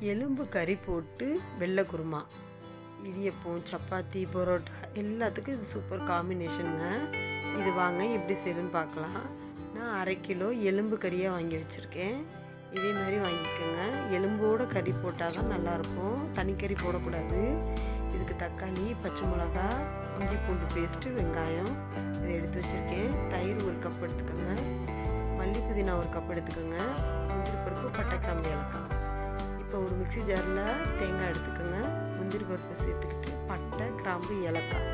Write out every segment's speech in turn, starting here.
எலும்பு கறி போட்டு வெள்ளை குருமா இடியப்பம் சப்பாத்தி பரோட்டா எல்லாத்துக்கும் இது சூப்பர் காம்பினேஷனுங்க இது வாங்க எப்படி செய்யுன்னு பார்க்கலாம். நான் அரை கிலோ எலும்பு கறியாக வாங்கி வச்சுருக்கேன். இதே மாதிரி வாங்கிக்கோங்க. எலும்போட கறி போட்டால் தான் நல்லாயிருக்கும். தனிக்கறி போடக்கூடாது. இதுக்கு தக்காளி பச்சை மிளகா இஞ்சி பூண்டு பேஸ்ட்டு வெங்காயம் இதை எடுத்து வச்சுருக்கேன். தயிர் ஒரு கப் எடுத்துக்கோங்க. மல்லி புதினா ஒரு கப் எடுத்துக்கோங்க. முந்திரி பருப்பு பட்டை கிராம்பு ஏலக்காய். இப்போ ஒரு மிக்ஸி ஜாரில் தேங்காய் எடுத்துக்கோங்க. முந்திரி பருப்பு சேர்த்துக்கிட்டு பட்டை கிராம்பு ஏலக்காய்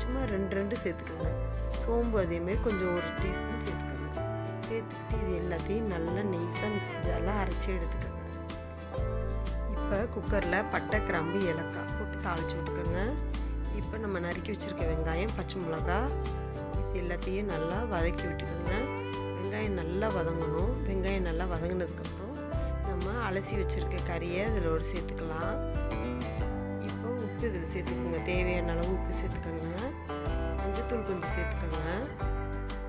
சும்மா ரெண்டு ரெண்டு சேர்த்துக்கோங்க. சோம்பு அதேமாரி கொஞ்சம் ஒரு டீஸ்பூன் சேர்த்துக்கோங்க. சேர்த்துக்கிட்டு இது எல்லாத்தையும் நல்லா நெய்ஸாக மிக்ஸி ஜாரில் அரைச்சி எடுத்துக்கோங்க. இப்போ குக்கரில் பட்டை கிராம்பு ஏலக்காய் போட்டு தாளித்து விட்டுக்கோங்க. இப்போ நம்ம நறுக்கி வச்சுருக்க வெங்காயம் பச்சை மிளகா இது எல்லாத்தையும் நல்லா வதக்கி விட்டுக்கோங்க. வெங்காயம் நல்லா வதங்கணும். வெங்காயம் நல்லா வதங்கினதுக்கப்புறம் அலசி வச்சுருக்க கறியை அதில் ஒரு சேர்த்துக்கலாம். இப்போ உப்பு இதில் சேர்த்துக்கோங்க. தேவையான அளவு உப்பு சேர்த்துக்கோங்க. மஞ்சத்தூள் கொஞ்சம் சேர்த்துக்கோங்க.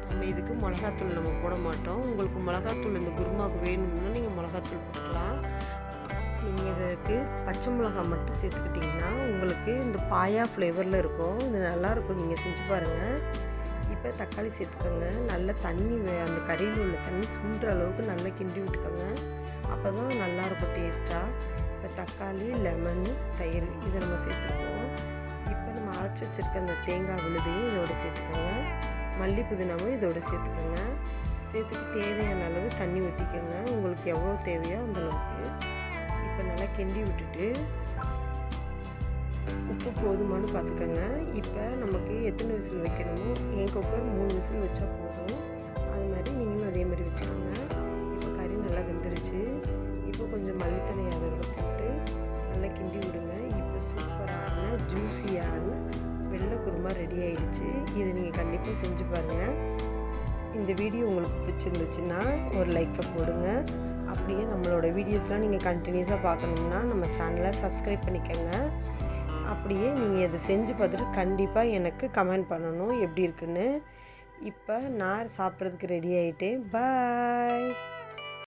நம்ம இதுக்கு மிளகாத்தூள் நம்ம போட மாட்டோம். உங்களுக்கு மிளகாத்தூள் இந்த குருமாவுக்கு வேணும்னா நீங்கள் மிளகாத்தூள் போடலாம் நீங்கள் இதுக்கு பச்சை மிளகா மட்டும் சேர்த்துக்கிட்டிங்கன்னா உங்களுக்கு இந்த பாயா ஃப்ளேவரில் இருக்கும். இது நல்லாயிருக்கும் நீங்கள் செஞ்சு பாருங்கள் இப்போ தக்காளி சேர்த்துக்கோங்க. நல்ல தண்ணி வே- அந்த கறியில் உள்ள தண்ணி சுண்டுற அளவுக்கு நல்லா கிண்டி விட்டுக்கோங்க. அப்போ தான் நல்லாயிருக்கும் டேஸ்ட்டாக இப்போ தக்காளி லெமன் தயிர் இதை நம்ம சேர்த்துக்குவோம். இப்போ நம்ம அரைச்சி வச்சுருக்க அந்த தேங்காய் விழுதையும் இதோடு சேர்த்துக்கோங்க. மல்லி புதினாவும் இதோடு சேர்த்துக்கோங்க. சேர்த்துக்கு தேவையான அளவு தண்ணி ஊற்றிக்கோங்க உங்களுக்கு எவ்வளோ தேவையோ அந்தளவுக்கு இப்போ நல்லா கிண்டி விட்டுட்டு உப்பு போதுமானு பார்த்துக்கோங்க இப்போ எத்தனை விசில் வைக்கணுமோ என் குக்கர் மூணு விசில் வச்சா போதும். அது மாதிரி நீங்களும் அதே மாதிரி வச்சுக்கோங்க. இப்போ கறி நல்லா வெந்துருச்சு. இப்போ கொஞ்சம் மல்லித்தலை அதில் போட்டு நல்லா கிண்டி விடுங்க. இப்போ சூப்பரான ஜூஸியான வெள்ளை குருமா ரெடி ஆகிடுச்சு இதை நீங்கள் கண்டிப்பாக செஞ்சு பாருங்கள் இந்த வீடியோ உங்களுக்கு பிடிச்சிருந்துச்சுன்னா ஒரு லைக்கை போடுங்க. அப்படியே நம்மளோட வீடியோஸ்லாம் நீங்கள் கண்டினியூஸாக பார்க்கணுன்னா நம்ம சேனலை சப்ஸ்கிரைப் பண்ணிக்கோங்க. அப்படியே நீங்கள் இதை செஞ்சு பார்த்துட்டு கண்டிப்பாக எனக்கு கமெண்ட் பண்ணணும். எப்படி இருக்குன்னு? இப்போ நான் சாப்பிட்றதுக்கு ரெடி ஆகிட்டேன் பாய்